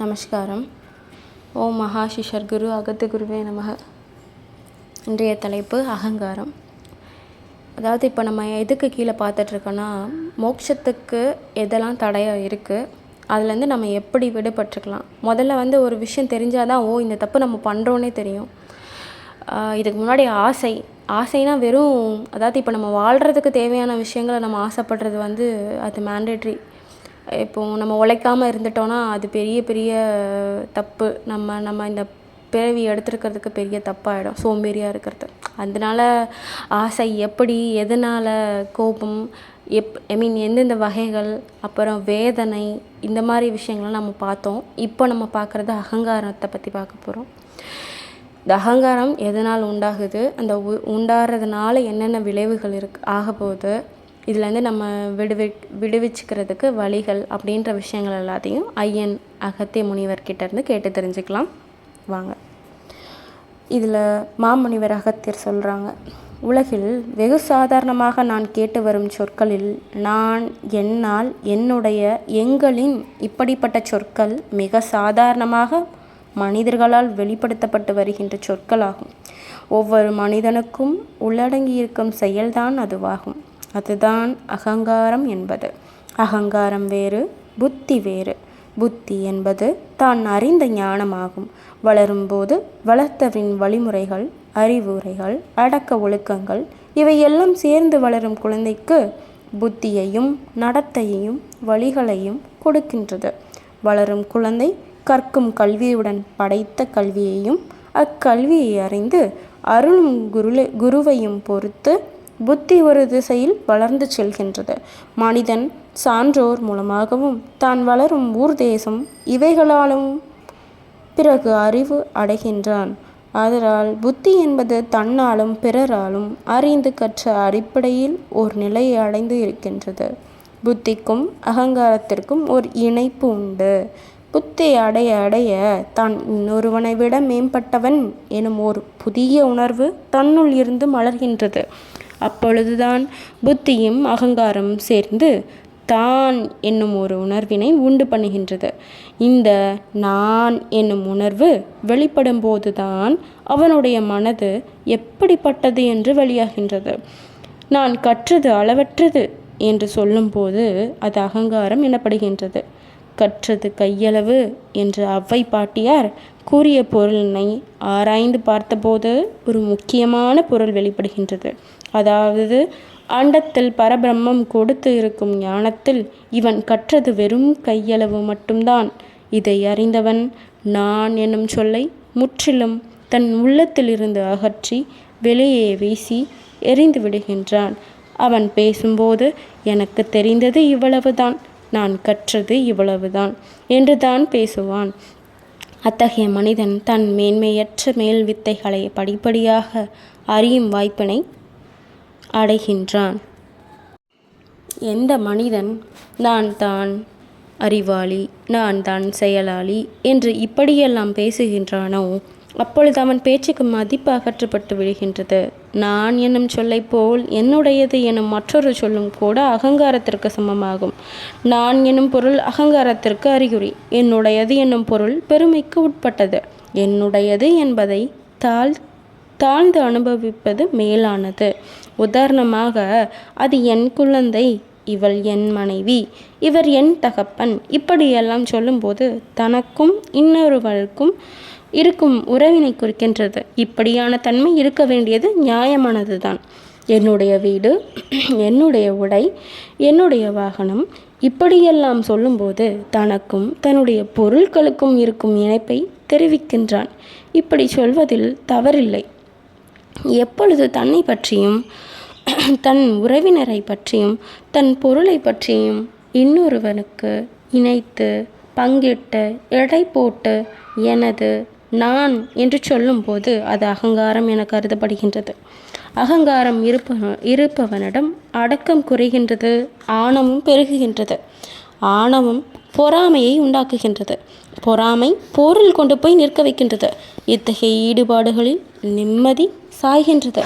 நமஸ்காரம். ஓம் மகாசிஷர் குரு அகத்து குருவே நமக. இன்றைய தலைப்பு அகங்காரம். அதாவது இப்போ நம்ம எதுக்கு கீழே பார்த்துட்ருக்கோன்னா மோட்சத்துக்கு எதெல்லாம் தடையாக இருக்குது அதுலேருந்து நம்ம எப்படி விடுபட்டுருக்கலாம். முதல்ல வந்து ஒரு விஷயம் தெரிஞ்சால் தான் ஓ இந்த தப்பு நம்ம பண்ணுறோன்னே தெரியும். இதுக்கு முன்னாடி ஆசை. ஆசைனா வெறும் அதாவது இப்போ நம்ம வாழ்கிறதுக்கு தேவையான விஷயங்களை நம்ம ஆசைப்படுறது வந்து அது மேண்டேட்ரி இப்போது நம்ம உழைக்காமல் இருந்துட்டோன்னா அது பெரிய பெரிய தப்பு. நம்ம நம்ம இந்த பிறவி எடுத்துருக்கிறதுக்கு பெரிய தப்பாயிடும் சோம்பேறியாக இருக்கிறது. அதனால ஆசை எப்படி எதனால் கோபம் எப் ஐ மீன் எந்தெந்த வகைகள் அப்புறம் வேதனை இந்த மாதிரி விஷயங்கள்லாம் நம்ம பார்த்தோம். இப்போ நம்ம பார்க்குறது அகங்காரத்தை பற்றி பார்க்க போகிறோம் இந்த அகங்காரம் எதனால் உண்டாகுது? அந்த உ உண்டாகிறதுனால என்னென்ன விளைவுகள் இருக்கு ஆக போகுது இதுலேருந்து நம்ம விடுவி விடுவிச்சுக்கிறதுக்கு வழிகள் அப்படின்ற விஷயங்கள் எல்லாத்தையும் ஐயன் அகத்திய முனிவர்கிட்டேருந்து கேட்டு தெரிஞ்சுக்கலாம். வாங்க. இதில் மாமுனிவர் அகத்தியர் சொல்கிறாங்க உலகில் வெகு சாதாரணமாக நான் கேட்டு வரும் சொற்களில் நான் என்னால் என்னுடைய எங்களின் இப்படிப்பட்ட சொற்கள் மிக சாதாரணமாக மனிதர்களால் வெளிப்படுத்தப்பட்டு வருகின்ற சொற்களாகும். ஒவ்வொரு மனிதனுக்கும் உள்ளடங்கியிருக்கும் செயல்தான் அதுவாகும். அதுதான் அகங்காரம் என்பது. அகங்காரம் வேறு புத்தி வேறு. புத்தி என்பது தான் அறிந்த ஞானமாகும். வளரும்போது வளர்த்தவின் வழிமுறைகள் அறிவுரைகள் அடக்க ஒழுக்கங்கள் இவையெல்லாம் சேர்ந்து வளரும் குழந்தைக்கு புத்தியையும் நடத்தையையும் வழிகளையும் கொடுக்கின்றது. வளரும் குழந்தை கற்கும் கல்வியுடன் படைத்த கல்வியையும் அக்கல்வியை அறிந்து அருளும் குருளை குருவையும் பொறுத்து புத்தி ஒரு திசையில் வளர்ந்து செல்கின்றது. மனிதன் சான்றோர் மூலமாகவும் தான் வளரும் ஊர் தேசம் இவைகளாலும் பிறகு அறிவு அடைகின்றான். அதனால் புத்தி என்பது தன்னாலும் பிறராலும் அறிந்து கற்ற அடிப்படையில் ஒரு நிலையை அடைந்து இருக்கின்றது. புத்திக்கும் அகங்காரத்திற்கும் ஒரு இணைப்பு உண்டு. புத்தி அடைய அடைய தான் இன்னொருவனை விட மேம்பட்டவன் எனும் ஒரு புதிய உணர்வு தன்னுள் இருந்து மலர்கின்றது. அப்பொழுதுதான் புத்தியும் அகங்காரமும் சேர்ந்து தான் என்னும் ஒரு உணர்வினை உண்டு பண்ணுகின்றது. இந்த நான் என்னும் உணர்வு வெளிப்படும் போதுதான் அவனுடைய மனது எப்படிப்பட்டது என்று வெளியாகின்றது. நான் கற்றது அளவற்றது என்று சொல்லும்போது அது அகங்காரம் எனப்படுகின்றது. கற்றது கையளவு என்று அவ்வை பாட்டியார் கூறிய பொருளினை ஆராய்ந்து பார்த்தபோது ஒரு முக்கியமான பொருள் வெளிப்படுகின்றது. அதாவது ஆண்டத்தில் பரபிரம்மம் கொடுத்து இருக்கும் ஞானத்தில் இவன் கற்றது வெறும் கையளவு மட்டும்தான். இதை அறிந்தவன் நான் என்னும் சொல்லை முற்றிலும் தன் உள்ளத்திலிருந்து அகற்றி வெளியே வீசி எரிந்து விடுகின்றான் அவன் பேசும்போது எனக்கு தெரிந்தது இவ்வளவுதான். நான் கற்றது இவ்வளவுதான் என்று தான் பேசுவான். அத்தகைய மனிதன் தன் மேன்மையற்ற மேல் வித்தைகளை படிப்படியாக அறியும் வாய்ப்பினை அடைகின்றான். எந்த மனிதன் நான் தான் அறிவாளி நான் தான் செயலாளி என்று இப்படியெல்லாம் பேசுகின்றானோ அப்பொழுது அவன் பேச்சுக்கு மதிப்பு அகற்றப்பட்டு விடுகின்றது. நான் என்னும் சொல்லை போல் என்னுடையது எனும் மற்றொரு சொல்லும் கூட அகங்காரத்திற்கு சமமாகும். நான் என்னும் பொருள் அகங்காரத்திற்கு அறிகுறி. என்னுடையது என்னும் பொருள் பெருமைக்கு உட்பட்டது. என்னுடையது என்பதை தாழ் தாழ்ந்து அனுபவிப்பது மேலானது. உதாரணமாக அது என் குழந்தை இவள் என் மனைவி இவர் என் தகப்பன் இப்படியெல்லாம் சொல்லும்போது தனக்கும் இன்னொருவருக்கும் இருக்கும் உறவினை குறிக்கின்றது. இப்படியான தன்மை இருக்க வேண்டியது நியாயமானது தான் என்னுடைய வீடு என்னுடைய உடை என்னுடைய வாகனம் இப்படியெல்லாம் சொல்லும்போது தனக்கும் தன்னுடைய பொருட்களுக்கும் இருக்கும் இணைப்பை தெரிவிக்கின்றான். இப்படி சொல்வதில் தவறில்லை. எப்பொழுது தன்னை பற்றியும் தன் உறவினரை பற்றியும் தன் பொருளை பற்றியும் இன்னொருவனுக்கு இணைத்து பங்கிட்டு எடை போட்டு எனது நான் என்று சொல்லும்போது அது அகங்காரம் என கருதப்படுகின்றது. அகங்காரம் இருப்ப இருப்பவனிடம் அடக்கம் குறைகின்றது ஆணவம் பெருகுகின்றது. ஆணவம் பொறாமையை உண்டாக்குகின்றது. பொறாமை போரில் கொண்டு போய் நிற்க வைக்கின்றது. இத்தகைய ஈடுபாடுகளில் நிம்மதி சாய்கின்றது.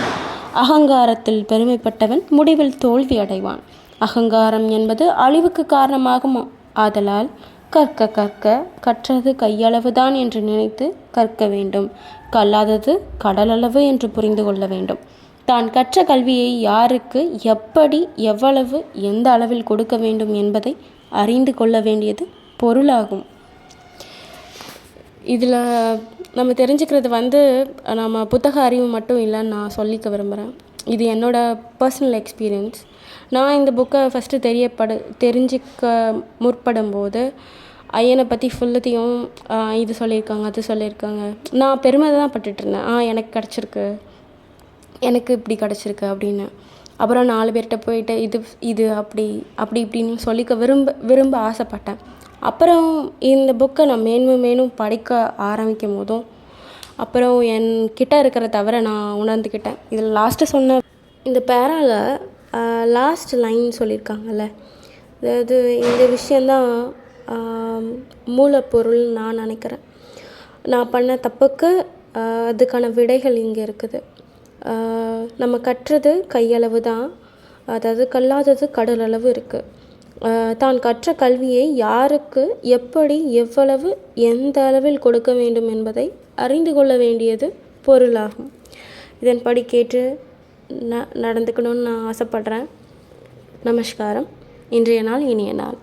அகங்காரத்தில் பெருமைப்பட்டவன் முடிவில் தோல்வி அடைவான். அகங்காரம் என்பது அழிவுக்கு காரணமாகும்? ஆதலால் கற்க கற்க கற்றது கையளவுதான் என்று நினைத்து கற்க வேண்டும். கல்லாதது கடலளவு என்று புரிந்து கொள்ள வேண்டும். தான் கற்ற கல்வியை யாருக்கு எப்படி எவ்வளவு எந்த அளவில் கொடுக்க வேண்டும் என்பதை அறிந்து கொள்ள வேண்டியது பொருளாகும். இதில் நம்ம தெரிஞ்சுக்கிறது வந்து நம்ம புத்தக அறிவு மட்டும் இல்லைன்னு நான் சொல்லிக்க விரும்புகிறேன். இது என்னோடய பர்சனல் எக்ஸ்பீரியன்ஸ் நான் இந்த புக்கை ஃபஸ்ட்டு தெரியப்பட தெரிஞ்சுக்க முற்படும்போது ஐயனை பற்றி ஃபுல்லத்தையும் இது சொல்லியிருக்காங்க அது சொல்லியிருக்காங்க. நான் பெருமை தான் பட்டுட்ருந்தேன். ஆ எனக்கு கிடச்சிருக்கு. எனக்கு இப்படி கிடச்சிருக்கு அப்படின்னு. அப்புறம் நாலு பேர்கிட்ட போயிட்டு இது இது அப்படி அப்படி இப்படின்னு சொல்லிக்க விரும்ப விரும்ப ஆசைப்பட்டேன். அப்புறம் இந்த புக்கை நான் மேன்மேலும் மேலும் படிக்க ஆரம்பிக்கும் போதும் அப்புறம் என் கிட்டே இருக்கிற தவிர நான் உணர்ந்துக்கிட்டேன். இதில் லாஸ்ட்டு சொன்ன இந்த பேரால லாஸ்ட் லைன் சொல்லியிருக்காங்கல்ல. அதாவது இந்த விஷயந்தான் மூலப்பொருள் நான் நினைக்கிறேன். நான் பண்ண தப்புக்கு அதுக்கான விடைகள் இங்கே இருக்குது. நம்ம கற்றது கையளவு தான். அதாவது கல்லாதது கடலளவு இருக்குது தான் கற்ற கல்வியை யாருக்கு எப்படி எவ்வளவு எந்த அளவில் கொடுக்க வேண்டும் என்பதை அறிந்து கொள்ள வேண்டியது பொருளாகும். இதன்படி கேட்டு ந நடந்துக்கணும்னு நான் ஆசைப்பட்றேன். நமஸ்காரம். இன்றைய நாள் இனிய நாள்.